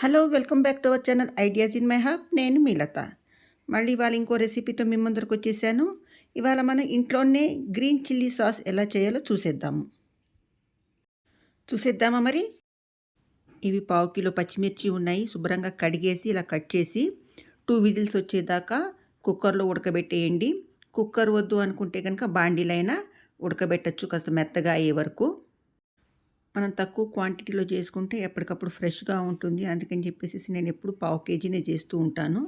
Hello welcome back to our channel ideas in my hub నేను మీలత. మళ్ళీ ఇవాళ ఇంకో రెసిపీతో మీ ముందరకు వచ్చేసాను. ఇవాళ మనం ఇంట్లోనే గ్రీన్ చిల్లీ సాస్ ఎలా చేయాలో చూసేద్దాము. చూసేద్దామా మరి? ఇవి పావు కిలో పచ్చిమిర్చి ఉన్నాయి. శుభ్రంగా కడిగేసి ఇలా కట్ చేసి టూ విజిల్స్ వచ్చేదాకా కుక్కర్లో ఉడకబెట్టేయండి. కుక్కర్ వద్దు అనుకుంటే కనుక బాండీలైనా ఉడకబెట్టచ్చు కాస్త మెత్తగా అయ్యే వరకు. మనం తక్కువ క్వాంటిటీలో చేసుకుంటే ఎప్పటికప్పుడు ఫ్రెష్గా ఉంటుంది. అందుకని చెప్పేసి నేను ఎప్పుడు పావు కేజీనే చేస్తూ ఉంటాను.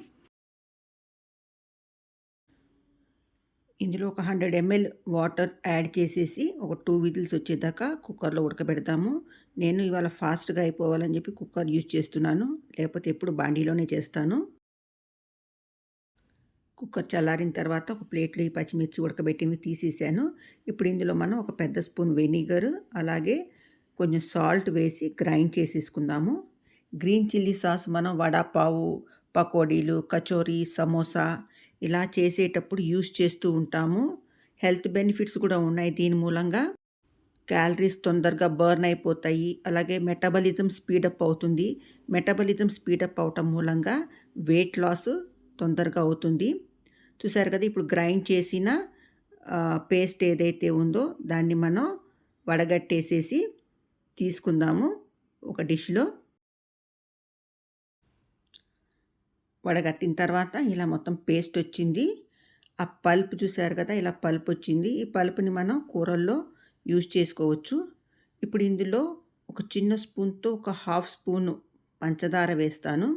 ఇందులో ఒక హండ్రెడ్ ఎంఎల్ వాటర్ యాడ్ చేసేసి ఒక టూ విజిల్స్ వచ్చేదాకా కుక్కర్లో ఉడకబెడతాము. నేను ఇవాళ ఫాస్ట్గా అయిపోవాలని చెప్పి కుక్కర్ యూజ్ చేస్తున్నాను. లేకపోతే ఎప్పుడు బాండీలోనే చేస్తాను. కుక్కర్ చల్లారిన తర్వాత ఒక ప్లేట్లో ఈ పచ్చిమిర్చి ఉడకబెట్టినవి తీసేసాను. ఇప్పుడు ఇందులో మనం ఒక పెద్ద స్పూన్ వెనిగర్ అలాగే కొంచెం సాల్ట్ వేసి గ్రైండ్ చేసేసుకుందాము. గ్రీన్ చిల్లీ సాస్ మనం వడపావు పకోడీలు కచోరీ సమోసా ఇలా చేసేటప్పుడు యూస్ చేస్తూ ఉంటాము. హెల్త్ బెనిఫిట్స్ కూడా ఉన్నాయి దీని మూలంగా. క్యాలరీస్ తొందరగా బర్న్ అయిపోతాయి. అలాగే మెటబలిజం స్పీడప్ అవుతుంది. మెటబలిజం స్పీడప్ అవటం మూలంగా వెయిట్ లాస్ తొందరగా అవుతుంది. చూసారు కదా ఇప్పుడు గ్రైండ్ చేసిన పేస్ట్ ఏదైతే ఉందో దాన్ని మనం వడగట్టేసేసి తీసుకుందాము ఒక డిష్లో. వడగట్టిన తర్వాత ఇలా మొత్తం పేస్ట్ వచ్చింది. ఆ పల్ప్ చూసారు కదా ఇలా పల్ప్ వచ్చింది. ఈ పల్ప్ని మనం కూరల్లో యూజ్ చేసుకోవచ్చు. ఇప్పుడు ఇందులో ఒక చిన్న స్పూన్తో ఒక హాఫ్ స్పూను పంచదార వేస్తాను.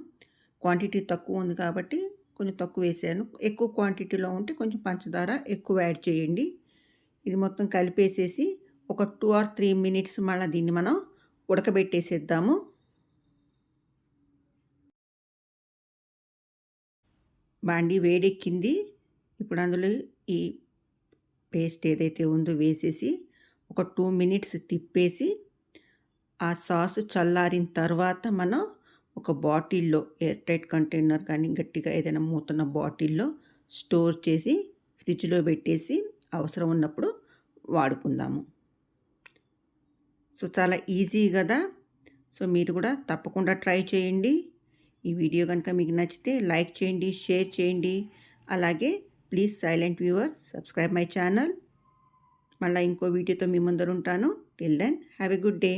క్వాంటిటీ తక్కువ ఉంది కాబట్టి కొంచెం తక్కువ వేసాను. ఎక్కువ క్వాంటిటీలో ఉంటే కొంచెం పంచదార ఎక్కువ యాడ్ చేయండి. ఇది మొత్తం కలిపేసేసి ఒక టూ ఆర్ త్రీ మినిట్స్ మళ్ళీ దీన్ని మనం ఉడకబెట్టేసేద్దాము. బాండి వేడెక్కింది. ఇప్పుడు అందులో ఈ పేస్ట్ ఏదైతే ఉందో వేసేసి ఒక టూ మినిట్స్ తిప్పేసి ఆ సాస్ చల్లారిన తర్వాత మనం ఒక బాటిల్లో ఎయిర్ టైట్ కంటైనర్ కానీ గట్టిగా ఏదైనా మూతున్న బాటిల్లో స్టోర్ చేసి ఫ్రిడ్జ్లో పెట్టేసి అవసరం ఉన్నప్పుడు వాడుకుందాము. సో చాలా ఈజీ కదా సో మీరు కూడా తప్పకుండా ట్రై చేయండి. ఈ వీడియో కనుక మీకు నచ్చితే లైక్ చేయండి షేర్ చేయండి. అలాగే please silent viewer subscribe my channel. మళ్ళీ ఇంకో వీడియోతో మీ ముందర ఉంటాను. Till then have a good day.